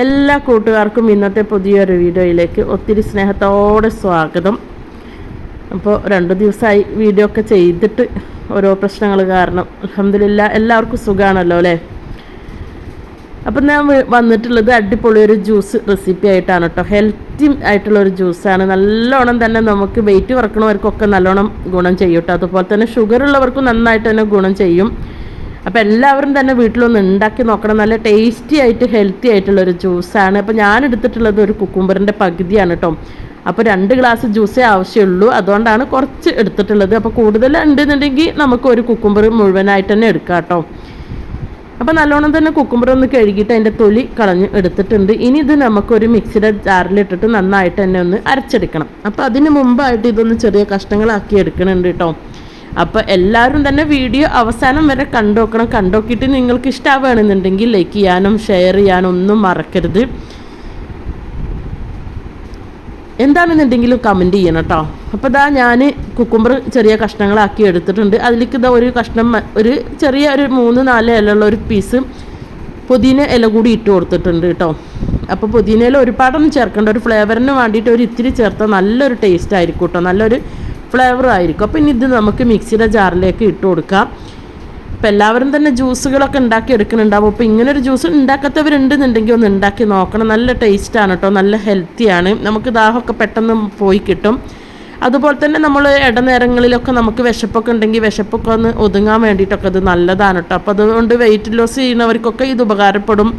എല്ലാ കൂട്ടുകാർക്കും ഇന്നത്തെ പുതിയൊരു വീഡിയോയിലേക്ക് ഒത്തിരി സ്നേഹത്തോടെ സ്വാഗതം. അപ്പോൾ രണ്ട് ദിവസമായി വീഡിയോ ഒക്കെ ചെയ്തിട്ട് ഓരോ പ്രശ്നങ്ങൾ കാരണം അലഹമില്ല എല്ലാവർക്കും സുഖമാണല്ലോ അല്ലേ? അപ്പം ഞാൻ വന്നിട്ടുള്ളത് അടിപൊളി ഒരു ജ്യൂസ് റെസിപ്പി ആയിട്ടാണ് കേട്ടോ ഹെൽത്തി ആയിട്ടുള്ള ഒരു ജ്യൂസാണ്. നല്ലോണം തന്നെ നമുക്ക് വെയിറ്റ് കുറക്കണവർക്കൊക്കെ നല്ലോണം ഗുണം ചെയ്യും കേട്ടോ അതുപോലെ തന്നെ ഷുഗർ ഉള്ളവർക്കും നന്നായിട്ട് തന്നെ ഗുണം ചെയ്യും. അപ്പോൾ എല്ലാവരും തന്നെ വീട്ടിലൊന്ന് ഉണ്ടാക്കി നോക്കണം. നല്ല ടേസ്റ്റി ആയിട്ട് ഹെൽത്തി ആയിട്ടുള്ള ഒരു ജ്യൂസാണ് അപ്പോൾ ഞാൻ എടുത്തിട്ടുള്ളത് ഒരു കുക്കുംബറിന്റെ പകുതിയാണ് കേട്ടോ അപ്പോൾ രണ്ട് ഗ്ലാസ് ജ്യൂസേ ആവശ്യമുള്ളൂ. അതുകൊണ്ടാണ് കുറച്ച് എടുത്തിട്ടുള്ളത്. അപ്പോൾ കൂടുതൽ ഉണ്ടെന്നുണ്ടെങ്കിൽ നമുക്ക് ഒരു കുക്കുംബർ മുഴുവനായിട്ട് തന്നെ എടുക്കാം കേട്ടോ അപ്പോൾ നല്ലോണം തന്നെ കുക്കുംബർ ഒന്ന് കഴുകിയിട്ട് അതിന്റെ തൊലി കളഞ്ഞ് എടുത്തിട്ടുണ്ട്. ഇനി ഇത് നമുക്കൊരു മിക്സിയുടെ ജാറിലിട്ടിട്ട് നന്നായിട്ട് തന്നെ ഒന്ന് അരച്ചെടുക്കണം. അപ്പോൾ അതിന് മുമ്പായിട്ട് ഇതൊന്ന് ചെറിയ കഷ്ണങ്ങളാക്കി എടുക്കണുണ്ട് കേട്ടോ അപ്പോൾ എല്ലാവരും തന്നെ വീഡിയോ അവസാനം വരെ കണ്ടോക്കണം. കണ്ടോക്കിയിട്ട് നിങ്ങൾക്ക് ഇഷ്ടമാവുകയാണെന്നുണ്ടെങ്കിൽ ലൈക്ക് ചെയ്യാനും ഷെയർ ചെയ്യാനും ഒന്നും മറക്കരുത്. എന്താണെന്നുണ്ടെങ്കിലും കമന്റ് ചെയ്യണം കേട്ടോ. അപ്പോൾ ഇതാ ഞാൻ കുക്കുംബർ ചെറിയ കഷ്ണങ്ങളാക്കി എടുത്തിട്ടുണ്ട്. അതിലേക്ക് ഇതാ ഒരു കഷ്ണം ഒരു ചെറിയ ഒരു മൂന്ന് നാല് ഇലയുള്ള ഒരു പീസ് പുതിന ഇല കൂടി ഇട്ട് കൊടുത്തിട്ടുണ്ട് കേട്ടോ. അപ്പോൾ പുതിന ഇല ഒരുപാടൊന്നും ചേർക്കേണ്ട. ഒരു ഫ്ലേവറിന് വേണ്ടിയിട്ട് ഒരു ഇത്തിരി ചേർത്താൽ നല്ലൊരു ടേസ്റ്റ് ആയിരിക്കും കേട്ടോ. നല്ലൊരു ഫ്ലേവർ ആയിരിക്കും. അപ്പം ഇനി ഇത് നമുക്ക് മിക്സിയുടെ ജാറിലേക്ക് ഇട്ട് കൊടുക്കാം. അപ്പം എല്ലാവരും തന്നെ ജ്യൂസുകളൊക്കെ ഉണ്ടാക്കി എടുക്കുന്നുണ്ടാവും അപ്പോൾ ഇങ്ങനൊരു ജ്യൂസ് ഉണ്ടാക്കാത്തവരുണ്ടെന്നുണ്ടെങ്കിൽ ഒന്ന് ഉണ്ടാക്കി നോക്കണം. നല്ല ടേസ്റ്റാണ് കേട്ടോ നല്ല ഹെൽത്തിയാണ് നമുക്ക് ദാഹമൊക്കെ പെട്ടെന്ന് പോയി കിട്ടും. അതുപോലെ തന്നെ നമ്മൾ ഇടനേരങ്ങളിലൊക്കെ നമുക്ക് വിശപ്പൊക്കെ ഉണ്ടെങ്കിൽ വിശപ്പൊക്കെ ഒന്ന് ഒതുങ്ങാൻ വേണ്ടിയിട്ടൊക്കെ ഇത് നല്ലതാണ് കേട്ടോ അപ്പോൾ അതുകൊണ്ട് വെയിറ്റ് ലോസ് ചെയ്യുന്നവർക്കൊക്കെ ഇത് ഉപകാരപ്പെടും.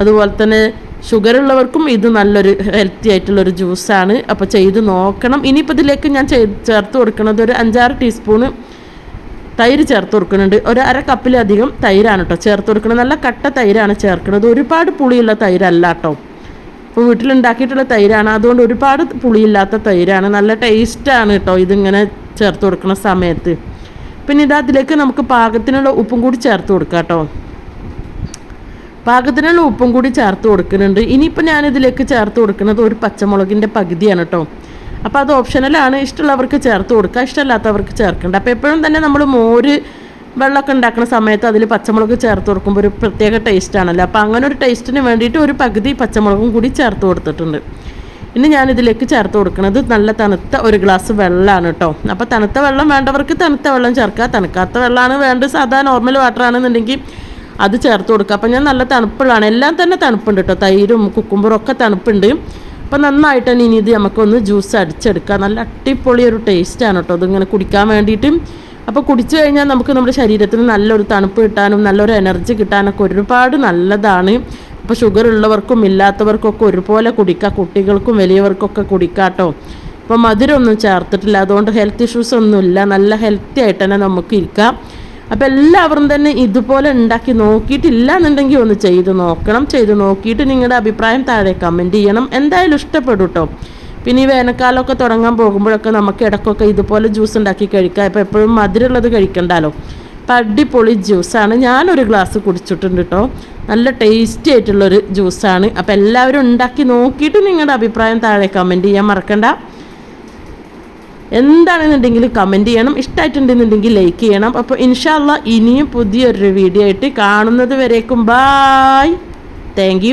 അതുപോലെ തന്നെ ഷുഗർ ഉള്ളവർക്കും ഇത് നല്ലൊരു ഹെൽത്തി ആയിട്ടുള്ളൊരു ജ്യൂസാണ്. അപ്പോൾ ചെയ്ത് നോക്കണം. ഇനിയിപ്പോൾ ഇതിലേക്ക് ഞാൻ ചേർത്ത് കൊടുക്കുന്നത് ഒരു അഞ്ചാറ് ടീസ്പൂണ് തൈര് ചേർത്ത് കൊടുക്കുന്നുണ്ട്. ഒരു അര കപ്പിലധികം തൈരാണ് കേട്ടോ ചേർത്ത് കൊടുക്കുന്നത്. നല്ല കട്ട തൈരാണ് ചേർക്കുന്നത്. ഒരുപാട് പുളിയുള്ള തൈരല്ല കേട്ടോ ഇപ്പോൾ വീട്ടിലുണ്ടാക്കിയിട്ടുള്ള തൈരാണ്. അതുകൊണ്ട് ഒരുപാട് പുളിയില്ലാത്ത തൈരാണ്. നല്ല ടേസ്റ്റാണ് കേട്ടോ ഇതിങ്ങനെ ചേർത്ത് കൊടുക്കുന്ന സമയത്ത്. പിന്നെ ഇത് അതിലേക്ക് നമുക്ക് പാകത്തിനുള്ള ഉപ്പും കൂടി ചേർത്ത് കൊടുക്കാം കേട്ടോ പാകത്തിനുള്ള ഉപ്പും കൂടി ചേർത്ത് കൊടുക്കുന്നുണ്ട്. ഇനിയിപ്പോൾ ഞാനിതിലേക്ക് ചേർത്ത് കൊടുക്കുന്നത് ഒരു പച്ചമുളകിന്റെ പകുതിയാണ് കേട്ടോ അപ്പോൾ അത് ഓപ്ഷനലാണ് ഇഷ്ടമുള്ളവർക്ക് ചേർത്ത് കൊടുക്കുക. ഇഷ്ടമല്ലാത്തവർക്ക് ചേർക്കേണ്ട. അപ്പോൾ എപ്പോഴും തന്നെ നമ്മൾ മോര് വെള്ളമൊക്കെ ഉണ്ടാക്കുന്ന സമയത്ത് അതിൽ പച്ചമുളക് ചേർത്ത് കൊടുക്കുമ്പോൾ ഒരു പ്രത്യേക ടേസ്റ്റ് ആണല്ലോ. അപ്പോൾ അങ്ങനെ ഒരു ടേസ്റ്റിന് വേണ്ടിയിട്ട് ഒരു പകുതി പച്ചമുളകും കൂടി ചേർത്ത് കൊടുത്തിട്ടുണ്ട്. ഇനി ഞാനിതിലേക്ക് ചേർത്ത് കൊടുക്കുന്നത് നല്ല തണുത്ത ഒരു ഗ്ലാസ് വെള്ളമാണ് കേട്ടോ അപ്പോൾ തണുത്ത വെള്ളം വേണ്ടവർക്ക് തണുത്ത വെള്ളം ചേർക്കുക. തണുക്കാത്ത വെള്ളമാണ് വേണ്ടത്. സാധാ നോർമൽ വാട്ടർ ആണെന്നുണ്ടെങ്കിൽ അത് ചേർത്ത് കൊടുക്കുക. അപ്പം ഞാൻ നല്ല തണുപ്പുള്ളതാണ്. എല്ലാം തന്നെ തണുപ്പുണ്ട് കേട്ടോ തൈരും കുക്കുമ്പറും ഒക്കെ തണുപ്പുണ്ട്. അപ്പം നന്നായിട്ട് ഇനി ഇത് നമുക്കൊന്ന് ജ്യൂസ് അടിച്ചെടുക്കുക നല്ല അടിപൊളി ഒരു ടേസ്റ്റാണ് കേട്ടോ ഇതിങ്ങനെ കുടിക്കാൻ വേണ്ടിയിട്ട്. അപ്പോൾ കുടിച്ചു കഴിഞ്ഞാൽ നമുക്ക് നമ്മുടെ ശരീരത്തിന് നല്ലൊരു തണുപ്പ് കിട്ടാനും നല്ലൊരു എനർജി കിട്ടാനൊക്കെ ഒരുപാട് നല്ലതാണ്. അപ്പോൾ ഷുഗർ ഉള്ളവർക്കും ഇല്ലാത്തവർക്കൊക്കെ ഒരുപോലെ കുടിക്കുക കുട്ടികൾക്കും വലിയവർക്കൊക്കെ കുടിക്കാം കേട്ടോ ഇപ്പോൾ മധുരമൊന്നും ചേർത്തിട്ടില്ല. അതുകൊണ്ട് ഹെൽത്ത് ഇഷ്യൂസ് ഒന്നുമില്ല. നല്ല ഹെൽത്തി ആയിട്ട് തന്നെ നമുക്ക് ഇരിക്കാം. അപ്പോൾ എല്ലാവരും തന്നെ ഇതുപോലെ ഉണ്ടാക്കി നോക്കിയിട്ടില്ല എന്നുണ്ടെങ്കിൽ ഒന്ന് ചെയ്ത് നോക്കണം. ചെയ്ത് നോക്കിയിട്ട് നിങ്ങളുടെ അഭിപ്രായം താഴെ കമന്റ് ചെയ്യണം. എന്തായാലും ഇഷ്ടപ്പെടും കേട്ടോ പിന്നെ ഈ വേനൽക്കാലമൊക്കെ തുടങ്ങാൻ പോകുമ്പോഴൊക്കെ നമുക്ക് ഇടയ്ക്കൊക്കെ ഇതുപോലെ ജ്യൂസ് ഉണ്ടാക്കി കഴിക്കാം. ഇപ്പോൾ എപ്പോഴും മധുരമുള്ളത് കഴിക്കണ്ടല്ലോ. അപ്പം അടിപൊളി ജ്യൂസാണ് ഞാനൊരു ഗ്ലാസ് കുടിച്ചിട്ടുണ്ട് കേട്ടോ നല്ല ടേസ്റ്റി ആയിട്ടുള്ളൊരു ജ്യൂസാണ് അപ്പോൾ എല്ലാവരും ഉണ്ടാക്കി നോക്കിയിട്ട് നിങ്ങളുടെ അഭിപ്രായം താഴെ കമന്റ് ചെയ്യാൻ മറക്കണ്ട. എന്താണെന്നുണ്ടെങ്കിൽ കമന്റ് ചെയ്യണം. ഇഷ്ടമായിട്ടുണ്ടെന്നുണ്ടെങ്കിൽ ലൈക്ക് ചെയ്യണം. അപ്പോൾ ഇൻഷാല്ല ഇനിയും പുതിയൊരു വീഡിയോ ആയിട്ട് കാണുന്നത് വരേക്കും. Bye thank